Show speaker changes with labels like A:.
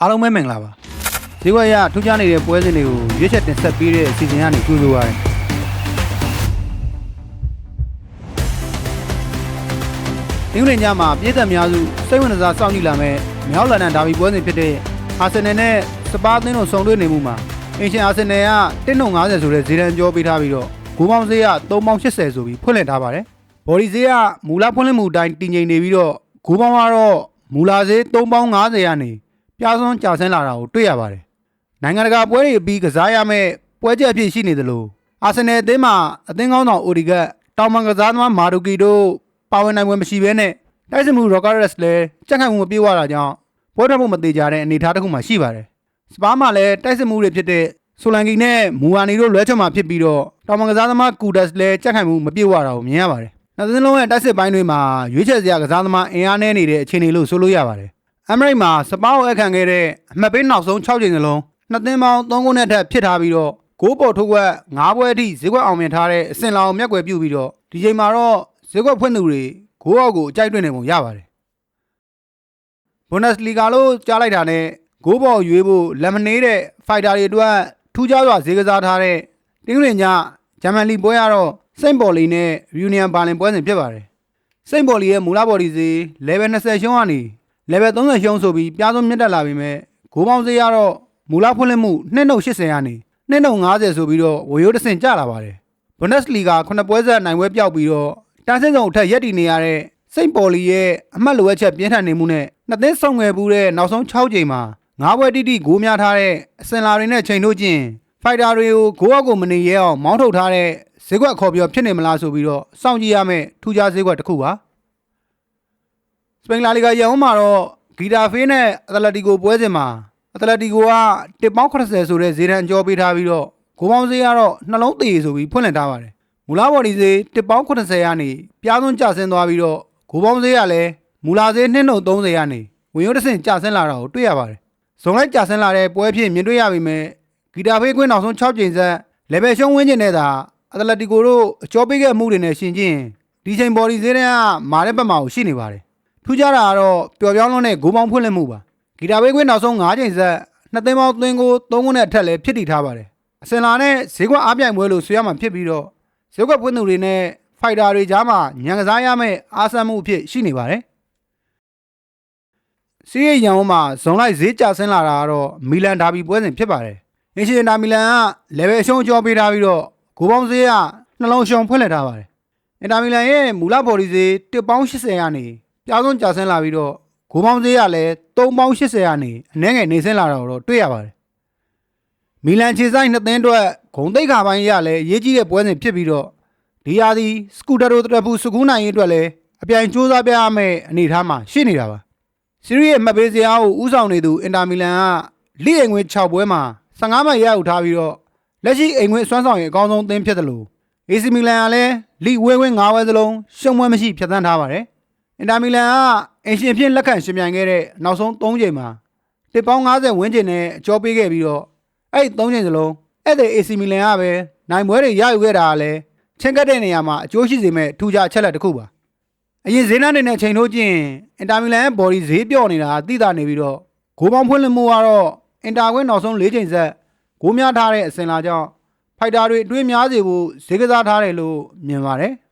A: အားလုံးပဲမင်္ဂလာပါဈေးကွက်ရထူးခြားနေတဲ့ပွဲစဉ်တွေကိုရွေးချက်တင်ဆက်ပေးတဲ့အစီအစဉ်ကနေကြိုဆိုပါရစေဒီနေ့ညမှာပြည်သက်များစုစိတ်ဝင်စားစောင့်ကြည့်လာမဲ့မြောက်လန်ဒန်ဒါဘီပွဲစဉ်ဖြစ်တဲ့အာဆင်နယ်နဲ့စပါးသင်းတို့ဆုံတွေ့နေမှုမှာအင်ရှင်အာဆင်နယ်က1.50ဆိုတဲ့ဈေးတန်းကြောပေးထားပြီးတော့ဂိုးပေါင်းဈေးက3.80ဆိုပြီးဖွင့်လှစ်ထားပါတယ်ဘော်ဒီဈေးကမူလဖွင့်လှစ်မှုအတိုင်းတည်ငြိမ်နေပြီးတော့ဂိုးပေါင်းကတော့မူလဈေး3.50ကနေ ပြားစွန်းကြာဆင်းလာတာကိုတွေ့ရပါတယ်။နိုင်ငံတကာပွဲတွေအပြီးကစားရမယ့်ပွဲချက်အဖြစ်ရှိနေသလိုအာဆင်နယ်အသင်းမှာအသင်းကောင်းဆောင်အိုဒီဂတ်တောင်မန်ကစားသမားမာဒူကီတို့ပါဝင်နိုင်ပွဲမရှိဘဲနဲ့တိုက်စစ်မှုရော့ကာရက်စ်လည်းကြက်ခိုင်မှုမပြေဝတာကြောင့်ပွဲထွက်ဖို့မသေးကြတဲ့အနေအထားတစ်ခုမှရှိပါတယ်။စပါးမှာလည်းတိုက်စစ်မှုတွေဖြစ်တဲ့ဆိုလန်ကီနဲ့မူဝါနီတို့လွဲချွတ်မှာဖြစ်ပြီးတော့တောင်မန်ကစားသမားကူဒတ်လည်းကြက်ခိုင်မှုမပြေဝတာကိုမြင်ရပါတယ်။နောက်သင်းလုံးရဲ့တိုက်စစ်ပိုင်းတွေမှာရွေးချယ်စရာကစားသမားအင်အားနည်းနေတဲ့အခြေအနေလို့ဆိုလို့ရပါတယ်။ အမရိတ်မှာစပါးကိုအခန့်ခဲ့တဲ့အမှတ်ပေးနောက်ဆုံး6ချိန်စလုံးနှစ်သင်းပေါင်း3ခုနဲ့ထက်ဖြစ်ထားပြီးတော့ဂိုးပေါ်ထုတ်ကွက်9ပွဲအထိဈေးကွက်အောင်မြင်ထားတဲ့အစင်လာအောင်မျက်ကွယ်ပြုပြီးတော့ဒီချိန်မှာတော့ဈေးကွက်ဖွင့်သူတွေဂိုးအောက်ကိုအကြိုက်တွင်းနေပုံရပါတယ်ဘွန်ဒက်စ်လီဂါလို့ကြားလိုက်တာနဲ့ဂိုးပေါ်ရွေးဖို့လက်မနှေးတဲ့ဖိုက်တာတွေအတွက်ထူးခြားစွာဈေးကစားထားတဲ့တင်းကလင်ညဂျာမန်လီပွဲကတော့စိန့်ပေါ်လီနဲ့ယူနီယံဘာလင်ပွဲစဉ်ဖြစ်ပါတယ်စိန့်ပေါ်လီရဲ့မူလဘော်ဒီဈေး level 20ရှုံးကနေ level 30ရှုံးဆိုပြီးပြားစုံမြင့်တက်လာပြီမဲ့ဂိုးပေါင်းစေးရတော့မူလဖွင့်လှစ်မှု2.80ကနေ2.50ဆိုပြီးတော့ဝရိုးတစ်ဆင့်ကျလာပါတယ်ဘွန်ဒက်စ်လီဂါ9ပွဲဆက်နိုင်ပွဲပြောက်ပြီးတော့တန်းစင်းစုံအထက်ရက်တည်နေရတဲ့စိန့်ပေါ်လီရဲ့အမှတ်လိုအပ်ချက်ပြင်းထန်နေမှုနဲ့နှစ်သင်းဆုံငယ်ပူးတဲ့နောက်ဆုံး6ချိန်မှာ9ပွဲတိတိဂိုးများထားတဲ့အစင်လာတွေနဲ့ချိန်ထုတ်ခြင်းဖိုက်တာတွေကိုဂိုးအောက်ကိုမနေရဲအောင်မောင်းထုတ်ထားတဲ့ဈေးကွက်ခေါ်ပြောဖြစ်နေမလားဆိုပြီးတော့စောင့်ကြည့်ရမယ့်ထူးခြားဈေးကွက်တစ်ခုပါ စပိန်လာလီဂါရန်မှာတော့ဂီတာဖေးနဲ့အတလက်တီကိုပွဲစဉ်မှာအတလက်တီကိုကတစ်ပေါင်း80ဆိုတဲ့ဈေးတန်းကြောပေးထားပြီးတော့ဂိုးပေါင်းဈေးကတော့နှလုံးသေးဆိုပြီးဖွင့်လှစ်ထားပါတယ်မူလာဘော်ဒီဈေးတစ်ပေါင်း80ကနေပြားစွန်းကျဆင်းသွားပြီးတော့ဂိုးပေါင်းဈေးကလည်းမူလာဈေး230ကနေဝင်ရုံးတစ်ဆင့်ကျဆင်းလာတာကိုတွေ့ရပါတယ်ဇုံလိုက်ကျဆင်းလာတဲ့ပွဲဖြစ်မြင်တွေ့ရပြီမဲ့ဂီတာဖေးကွင်းနောက်ဆုံး6ချိန်ဆက်လေဗယ်ရှုံးဝင်းကျင်တဲ့သာအတလက်တီကိုတို့အကျော်ပေးခဲ့မှုတွေနဲ့ရှင်ချင်းဒီချိန်ဘော်ဒီဈေးတန်းကမာတဲ့ဘက်မှာကိုရှိနေပါတယ် ထူးခြားတာကတော့ပျော်ပြောင်းလွန်းတဲ့ဂိုးပေါင်းဖွင့်လှစ်မှုပါဂီတာဘေးကွင်းနောက်ဆုံး9ချိန်ဆက်နှစ်သိန်းပေါင်းသွင်းကို3ခုနဲ့အထက်လည်းဖြစ်တည်ထားပါတယ်အစင်လာနဲ့ဈေးကွက်အားပြိုင်ပွဲလို့ဆိုရမှာဖြစ်ပြီးတော့ဈေးကွက်ဖွင့်သူတွေနဲ့ဖိုက်တာတွေကြားမှာညံကစားရမယ့်အားဆန်းမှုအဖြစ်ရှိနေပါတယ်စီးရိတ်ရန်မှာဇုံလိုက်ဈေးကျဆင်းလာတာကတော့မီလန်ဒါဘီပွဲစဉ်ဖြစ်ပါတယ်အင်ရှင်ဒါမီလန်က level အရှုံးကြောပေးထားပြီးတော့ဂိုးပေါင်းဈေးကနှလုံးရှုံဖွင့်လှစ်ထားပါတယ်အင်တာမီလန်ရဲ့မူလဘော်ဒီဈေးတစ်ပေါင်း80ကနေ ပြားစွန်းကျဆင်းလာပြီးတော့ဂိုးပေါင်းဈေးကလည်း3ပေါင်း80ကနေအနည်းငယ်နေဆင်းလာတာကိုတော့တွေ့ရပါတယ်။မီလန်ခြေဆိုင်နှစ်သင်းအတွက်ဂုံတိတ်ခါပိုင်းရလည်းအရေးကြီးတဲ့ပွဲစဉ်ဖြစ်ပြီးတော့ဒီယာဒီစကူတာရိုတရပူစကူးနိုင်ရေးအတွက်လည်းအပြိုင်စူးစမ်းပြရမယ့်အနေအထားမှာရှိနေတာပါ။စီးရီးရဲ့မှတ်ပေးစရာကိုဥဆောင်နေသူအင်တာမီလန်ကလိအိမ်ငွေ6ပွဲမှာ15မှတ်ရယူထားပြီးတော့လက်ရှိအိမ်ငွေစွမ်းဆောင်ရင်အကောင်းဆုံးသင်းဖြစ်တယ်လို့ AC မီလန်ကလည်းလိဝဲဝဲ9ဝဲစလုံးရှုံးပွဲမရှိဖြတ်သန်းထားပါတယ်။ အင်တာမီလန်ကအင်ရှင်ဖြစ်လက်ခံရှင်ပြိုင်ခဲ့တဲ့နောက်ဆုံး3ချိန်မှာတစ်ပေါင်း90ဝန်းကျင်နဲ့အကျော်ပေးခဲ့ပြီးတော့အဲ့ဒီ3ချိန်စလုံးအဲ့ဒီ AC မီလန်ကပဲနိုင်ပွဲတွေရယူခဲ့တာကလည်းချင်းကပ်တဲ့နေရာမှာအကျိုးရှိစေမဲ့ထူးခြားအချက်လက်တစ်ခုပါ။အရင်ဈေးနှုန်းတွေနဲ့ချိန်ထိုးခြင်းအင်တာမီလန်ရဲ့ body ဈေးပြော့နေတာသိတာနေပြီးတော့ဂိုးပေါင်းဖွင့်လှစ်မှုကတော့အင်တာကွင်းနောက်ဆုံး၄ချိန်ဆက်ဂိုးများထားတဲ့အစင်လာကြောင့်ဖိုက်တာတွေအတွင်းများစေဖို့ဈေးကစားထားတယ်လို့မြင်ပါတယ်။